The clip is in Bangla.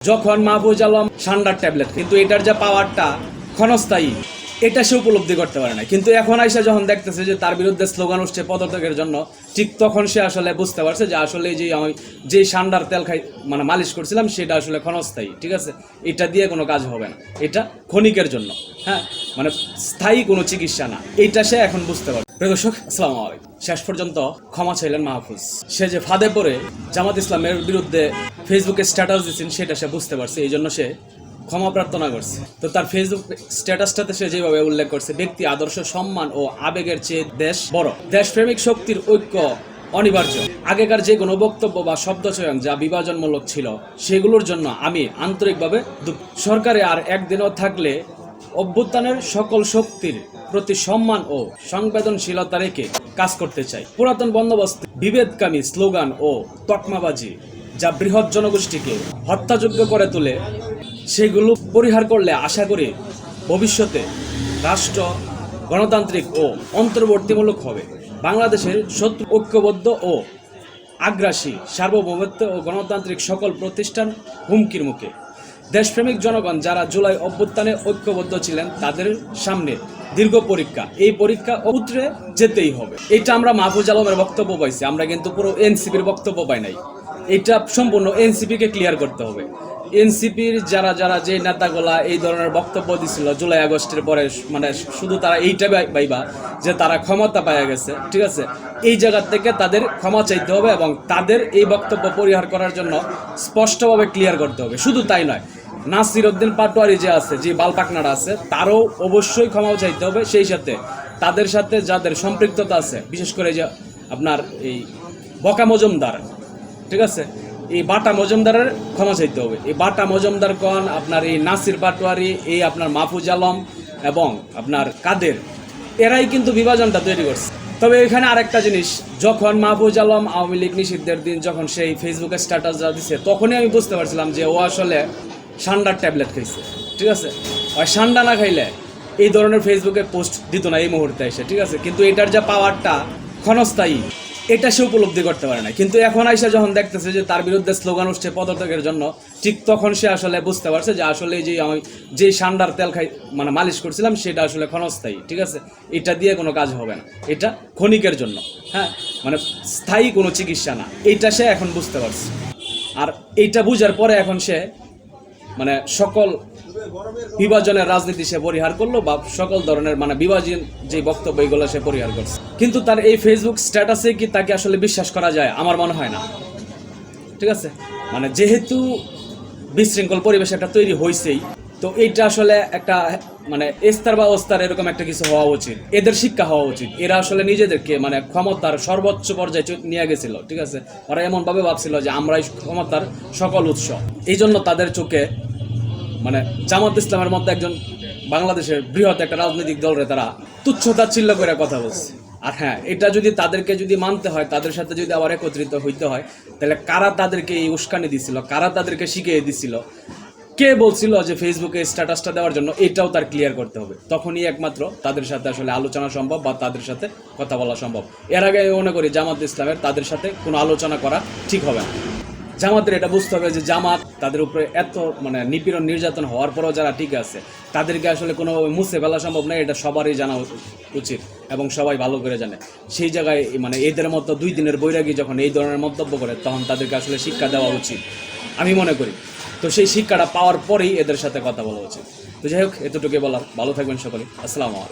যখন মাহবুজ আলম সান্ডার ট্যাবলেট কিন্তু এটার যে পাওয়ারটা ক্ষণস্থায়ী। এটা সে উপলব্ধি করতে পারে না। কিন্তু এখন আইসা যখন দেখতেছে যে তার বিরুদ্ধে স্লোগান উঠছে পদত্যাগের জন্য, ঠিক তখন সে আসলে বুঝতে পারছে যে আসলে যে আমি যে সান্ডার তেল খাই মানে মালিশ করছিলাম, সেটা আসলে ক্ষণস্থায়ী, ঠিক আছে? এটা দিয়ে কোনো কাজ হবে না। এটা ক্ষণিকের জন্য হ্যাঁ? মানে স্থায়ী কোনো চিকিৎসা না। এইটা সে এখন বুঝতে পারে প্রিয় দর্শক, আসসালামু আলাইকুম। শেষ পর্যন্ত ক্ষমা চাইলেন মাহফুজ। সে যে ফাঁদে পড়ে জামাত ইসলামের বিরুদ্ধে ফেসবুকে স্ট্যাটাস দিচ্ছেন সেটা সে বুঝতে পারছে। এই জন্য সে ক্ষমা প্রার্থনা করছে। তো তার ফেসবুক স্ট্যাটাসটাতে সে যেভাবে উল্লেখ করছে, ব্যক্তি, আদর্শ, সম্মান ও আবেগের চেয়ে দেশ বড়। দেশপ্রেমিক শক্তির ঐক্য অনিবার্য। আগেকার যে কোনো বক্তব্য বা শব্দচয়ন যা বিভাজনমূলক ছিল, সেগুলোর জন্য আমি আন্তরিকভাবে সরকারে আর একদিনও থাকলে অভ্যুত্থানের সকল শক্তির প্রতি সম্মান ও সংবেদনশীলতা রেখে কাজ করতে চাই। পুরাতন বন্দোবস্ত, বিভেদকামী স্লোগান ও তকমাবাজি যা বৃহৎ জনগোষ্ঠীকে হত্যাযোগ্য করে তোলে সেগুলো পরিহার করলে আশা করি ভবিষ্যতে রাষ্ট্র, গণতান্ত্রিক ও অন্তর্বর্তীমূলক হবে। বাংলাদেশের শত্রু ঐক্যবদ্ধ ও আগ্রাসী সার্বভৌমত্ব ও গণতান্ত্রিক সকল প্রতিষ্ঠান হুমকির মুখে। দেশপ্রেমিক জনগণ যারা জুলাই অভ্যুত্থানে ঐক্যবদ্ধ ছিলেন, তাদের সামনে দীর্ঘ পরীক্ষা। এই পরীক্ষা উতরে যেতেই হবে। এটা আমরা মাহফুজ আলমের বক্তব্য পাইছি। আমরা কিন্তু পুরো এনসিপির বক্তব্য পাই নাই। এটা সম্পূর্ণ এনসিপিকে ক্লিয়ার করতে হবে। এনসিপির যারা যারা যে নেতাগুলা এই ধরনের বক্তব্য দিছিল জুলাই আগস্টের পরে মানে শুধু তারা এইটা পাইবা যে তারা ক্ষমতা পাইয়া গেছে, ঠিক আছে? এই জায়গার থেকে তাদের ক্ষমা চাইতে হবে এবং তাদের এই বক্তব্য পরিহার করার জন্য স্পষ্টভাবে ক্লিয়ার করতে হবে। শুধু তাই নয় নাসির উদ্দিন পাটোয়ারি যে আছে, যে বালপাকনারা আছে, তারও অবশ্যই ক্ষমাও চাইতে হবে। সেই সাথে তাদের সাথে যাদের সম্পৃক্ততা আছে, বিশেষ করে যে আপনার এই বকা মজুমদার, ঠিক আছে? এই বাটা মজুমদারের ক্ষমা চাইতে হবে। এই বাটা মজুমদার কন আপনার এই নাসির পাটোয়ারি এই আপনার মাহফুজ আলম এবং আপনার কাদের, এরাই কিন্তু বিভাজনটা তৈরি করছে। তবে এখানে আরেকটা জিনিস, যখন মাহফুজ আলম আওয়ামী লীগ নিষিদ্ধের দিন যখন সেই ফেসবুকে স্ট্যাটাস দিছে, তখনই আমি বুঝতে পারছিলাম যে ও আসলে সান্ডার ট্যাবলেট খাইছে। ঠিক আছে? আর সান্ডা না খাইলে এই ধরনের ফেসবুকে পোস্ট দিত না এই মুহূর্তে এসে। ঠিক আছে? কিন্তু এটার যে পাওয়ারটা ক্ষণস্থায়ী। এটা সে উপলব্ধি করতে পারে না। কিন্তু এখন আইসা যখন দেখতেছে যে তার বিরুদ্ধে স্লোগান উঠছে পদত্যাগের জন্য, ঠিক তখন সে আসলে বুঝতে পারছে যে আসলে যে আমি যে সান্ডার তেল খাই মানে মালিশ করছিলাম, সেটা আসলে ক্ষণস্থায়ী, ঠিক আছে? এটা দিয়ে কোনো কাজ হবে না। এটা ক্ষণিকের জন্য হ্যাঁ? মানে স্থায়ী কোনো চিকিৎসা না। এইটা সে এখন বুঝতে পারছে। আর এইটা বুঝার পরে এখন সে মানে সকল বিভাজনের রাজনীতি সে পরিহার করল বা সকল ধরনের মানে বিভাজন যে বক্তব্য, এগুলো সে পরিহার করছে। কিন্তু তার এই ফেসবুক স্ট্যাটাসে কি তাকে আসলে বিশ্বাস করা যায়? আমার মনে হয় না। ঠিক আছে? মানে যেহেতু বিশৃঙ্খল পরিবেশ একটা তৈরি হয়েছেই তো এইটা আসলে একটা মানে এস্তার বা ওস্তার এরকম একটা কিছু হওয়া উচিত। এদের শিক্ষা হওয়া উচিত। এরা আসলে নিজেদেরকে মানে ক্ষমতার সর্বোচ্চ পর্যায়ে নিয়ে গেছিল, ঠিক আছে? ওরা এমন ভাবে ভাবছিল যে আমরাই ক্ষমতার সকল উৎস। এই জন্য তাদের চোখে মানে জামাত ইসলামের মধ্যে একজন বাংলাদেশের বৃহৎ একটা রাজনৈতিক দলরে তারা তুচ্ছতা চিল্ল করে কথা বলছে। আর হ্যাঁ এটা যদি তাদেরকে যদি মানতে হয়, তাদের সাথে যদি আবার একত্রিত হইতে হয়, তাহলে কারা তাদেরকে এই উস্কানি দিছিল, কারা তাদেরকে শিখিয়ে দিছিল? কে বলছিল যে ফেসবুকে স্ট্যাটাসটা দেওয়ার জন্য এটাও তার ক্লিয়ার করতে হবে? তখনই একমাত্র তাদের সাথে আসলে আলোচনা সম্ভব বা তাদের সাথে কথা বলা সম্ভব। এর আগে আমি মনে করি জামাত ইসলামের তাদের সাথে কোনো আলোচনা করা ঠিক হবে না। জামাতের এটা বুঝতে হবে যে জামাত তাদের উপরে এত মানে নিপীড়ন নির্যাতন হওয়ার পরেও যারা ঠিক আছে, তাদেরকে আসলে কোনো মুছে ফেলা সম্ভব নয়, এটা সবারই জানা উচিত এবং সবাই ভালো করে জানে। সেই জায়গায় মানে এদের মতো দুই দিনের বৈরাগী যখন এই ধরনের মন্তব্য করে, তখন তাদেরকে আসলে শিক্ষা দেওয়া উচিত, আমি মনে করি। তো সেই শিক্ষাটা পাওয়ার পরেই এদের সাথে কথা বলা উচিত। তো যাই হোক এতটুকু বলার। ভালো থাকবেন সকলে। আসসালামু আলাইকুম।